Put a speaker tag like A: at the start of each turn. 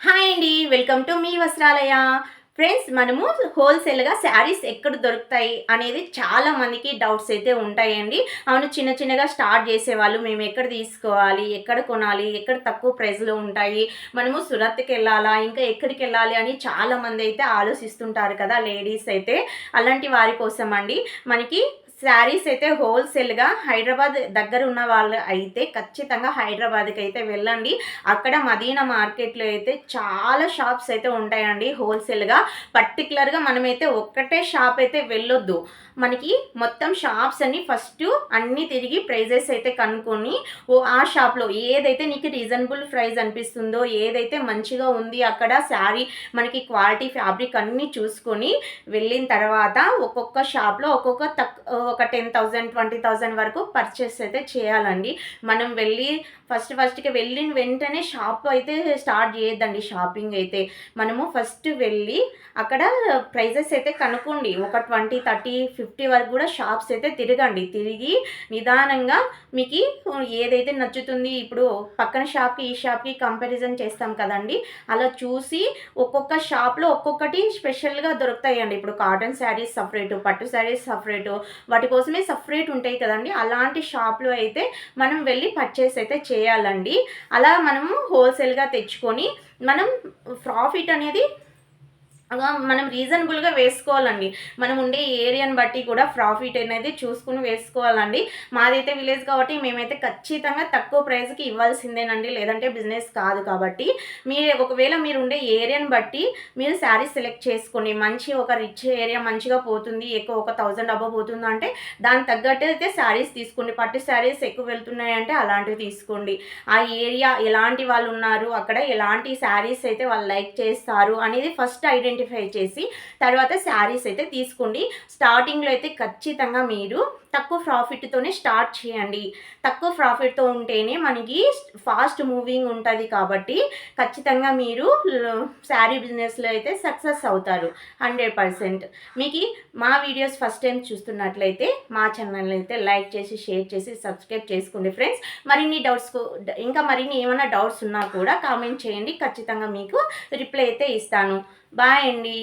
A: Hi అండి welcome to మీ Vastralaya. Friends మనము హోల్సేల్గా శారీస్ ఎక్కడ దొరుకుతాయి అనేది చాలా మందికి డౌట్స్ అయితే ఉంటాయండి. అవును చిన్న చిన్నగా స్టార్ట్ చేసేవాళ్ళు మేము ఎక్కడ తీసుకోవాలి ఎక్కడ కొనాలి ఎక్కడ తక్కువ ప్రైస్లో ఉంటాయి మనము సురత్కి వెళ్ళాలా ఇంకా ఎక్కడికి వెళ్ళాలి అని చాలా మంది అయితే ఆలోచిస్తుంటారు కదా లేడీస్ అయితే. అలాంటి వారి కోసం అండి మనకి శారీస్ అయితే హోల్సేల్గా హైదరాబాద్ దగ్గర ఉన్న వాళ్ళు అయితే ఖచ్చితంగా హైదరాబాద్కి అయితే వెళ్ళండి. అక్కడ మదీనా మార్కెట్లో అయితే చాలా షాప్స్ అయితే ఉంటాయండి హోల్సేల్గా. పర్టికులర్గా మనమైతే ఒక్కటే షాప్ అయితే వెళ్ళొద్దు. మనకి మొత్తం షాప్స్ అన్ని ఫస్ట్ అన్నీ తిరిగి ప్రైజెస్ అయితే కనుక్కొని ఓ ఆ షాప్లో ఏదైతే నీకు రీజనబుల్ ప్రైస్ అనిపిస్తుందో ఏదైతే మంచిగా ఉంది అక్కడ శారీ మనకి క్వాలిటీ ఫ్యాబ్రిక్ అన్నీ చూసుకొని వెళ్ళిన తర్వాత ఒక్కొక్క షాప్లో ఒక్కొక్క తక్ ఒక టెన్ థౌజండ్ ట్వంటీ థౌజండ్ వరకు పర్చేస్ అయితే చేయాలండి. మనం వెళ్ళి ఫస్ట్ ఫస్ట్కి వెళ్ళిన వెంటనే షాప్ అయితే స్టార్ట్ చేయొద్దండి. షాపింగ్ అయితే మనము ఫస్ట్ వెళ్ళి అక్కడ ప్రైజెస్ అయితే కనుక్కోండి. ఒక ట్వంటీ థర్టీ ఫిఫ్టీ వరకు కూడా షాప్స్ అయితే తిరగండి. తిరిగి నిదానంగా మీకు ఏదైతే నచ్చుతుంది ఇప్పుడు పక్కన షాప్కి ఈ షాప్కి కంపారిజన్ చేస్తాం కదండి. అలా చూసి ఒక్కొక్క షాప్లో ఒక్కొక్కటి స్పెషల్గా దొరుకుతాయండి. ఇప్పుడు కాటన్ శారీస్ సపరేటు పట్టు శారీస్ సపరేటు వాటి కోసమే సపరేట్ ఉంటాయి కదండి. అలాంటి షాప్లో అయితే మనం వెళ్ళి పర్చేస్ అయితే చేయాలండి. అలా మనము హోల్సేల్గా తెచ్చుకొని మనం ప్రాఫిట్ అనేది మనం రీజనబుల్గా వేసుకోవాలండి. మనం ఉండే ఏరియాని బట్టి కూడా ప్రాఫిట్ అనేది చూసుకుని వేసుకోవాలండి. మాదైతే విలేజ్ కాబట్టి మేమైతే ఖచ్చితంగా తక్కువ ప్రైస్కి ఇవ్వాల్సిందేనండి. లేదంటే బిజినెస్ కాదు కాబట్టి. మీరు ఒకవేళ మీరు ఉండే ఏరియాని బట్టి మీరు శారీ సెలెక్ట్ చేసుకోండి. మంచి ఒక రిచ్ ఏరియా మంచిగా పోతుంది. ఎక్కువ ఒక థౌజండ్ అబ్బో పోతుంది అంటే దానికి తగ్గట్టు అయితే శారీస్ తీసుకోండి. పట్టు శారీస్ ఎక్కువ వెళ్తున్నాయంటే అలాంటివి తీసుకోండి. ఆ ఏరియా ఎలాంటి వాళ్ళు ఉన్నారు అక్కడ ఎలాంటి శారీస్ అయితే వాళ్ళు లైక్ చేస్తారు? అనేది ఫస్ట్ ఐడెంటి ఐడెంటిఫై చేసి తర్వాత శారీస్ అయితే తీసుకోండి. స్టార్టింగ్లో అయితే ఖచ్చితంగా మీరు తక్కువ ప్రాఫిట్తోనే స్టార్ట్ చేయండి. తక్కువ ప్రాఫిట్తో ఉంటేనే మనకి ఫాస్ట్ మూవింగ్ ఉంటుంది కాబట్టి ఖచ్చితంగా మీరు శారీ బిజినెస్లో అయితే సక్సెస్ అవుతారు. హండ్రెడ్ పర్సెంట్ మీకు మా వీడియోస్ ఫస్ట్ టైం చూస్తున్నట్లయితే మా ఛానల్ అయితే లైక్ చేసి షేర్ చేసి సబ్స్క్రైబ్ చేసుకోండి ఫ్రెండ్స్ మరిన్ని డౌట్స్ ఇంకా మరిన్ని ఏమైనా డౌట్స్ ఉన్నా కూడా కామెంట్ చేయండి. ఖచ్చితంగా మీకు రిప్లై అయితే ఇస్తాను. బాయ్ అండి